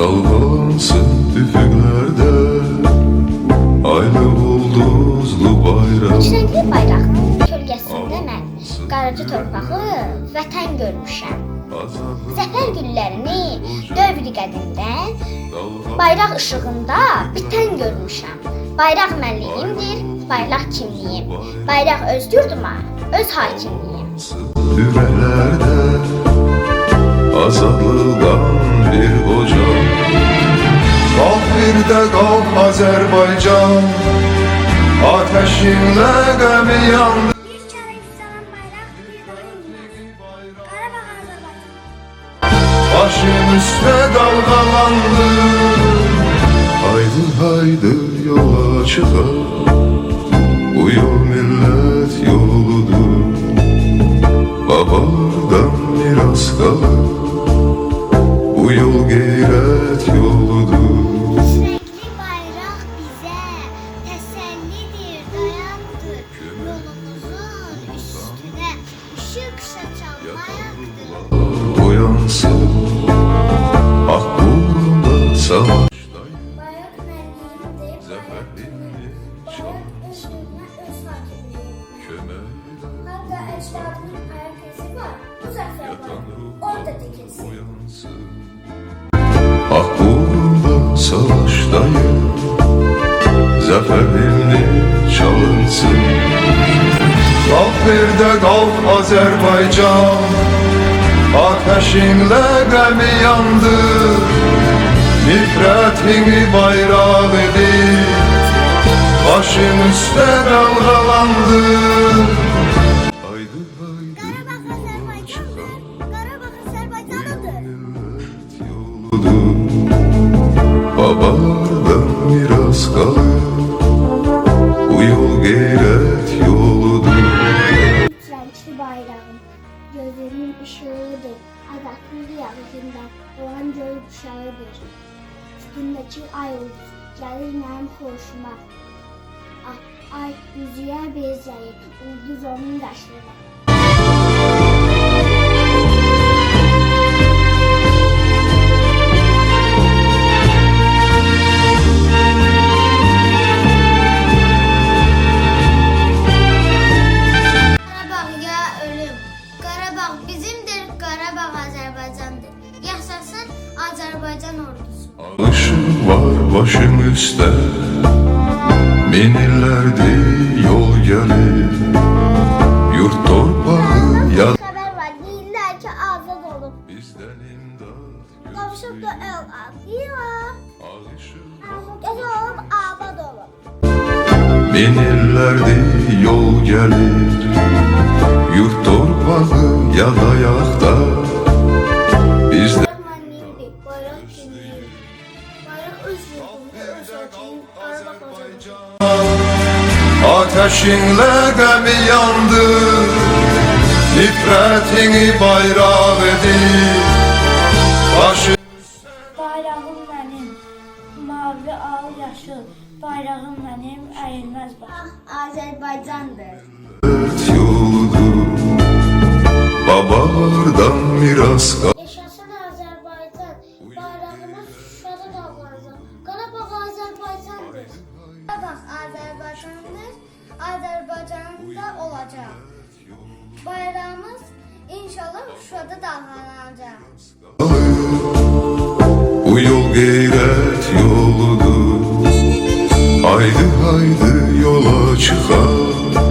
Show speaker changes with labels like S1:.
S1: Dalgalansın üfüklerde Aylı ulduzlu bayrak
S2: Üç renkli bayrağın kölgəsində mən qaracı torpağı vətən görmüşəm. Zəfər güllərini dövr qədimdən
S1: dalga
S2: bayraq işığında bitən görmüşəm. Bayraq mənliyimdir, bayraq kimliyim. Bayraq öz yurduma, öz hakimliyim.
S1: Yüreklerde azadlıktan bir bir de kalk Azerbaycan Ateşinle gemi yandı.
S3: Bir kere yükselen bayrak bir daha inmez. Karabağ Azerbaycan.
S1: Başım üstte dalgalandı. Haydi haydi yola çıkar Bu yol millet yoludur. Babalardan miras kalır Uyansın.
S3: Bu zafer var.
S1: savaştayım Zaferimni çalınsın Kalk bir de kalk Azerbaycan Ateşinle gemi yandı. Nifretini bayrak edip Başım üstte dalgalandı. Haydi haydi. Millet yoludur Babalardan miras kalır. Bu yol gayret
S3: gözümün ışığıdır. Azatlı yağışında doğan göl kuşağıdır. Üstündeki ay ulduz, gelir mənim xoşuma. Ah, ay yüzüyə benzəyir, ulduz onun qaşına.
S1: Alışım var başım üstte. Min illerdi yol gelir Yurt torpağı ya
S3: var, ki.
S1: Bizden imdat
S3: Qavuşub da el
S1: yol gelir Yurt torpağı ya da yakta Ateşinle gemi yandı Nifretini bayrak edip Başı
S4: Bayrağım mənim, mavi, al, yaşıl. Bayrağım mənim, əyilməz bax.
S3: Azərbaycandır.
S1: yoludur Babalardan miras kal
S3: Qarabağ Azərbaycandır. Azərbaycanda olacaq. Bayrağımız inşallah Şuşada dalgalanacaq.
S1: Bu yol gayret yoludur Haydi haydi yola çıkar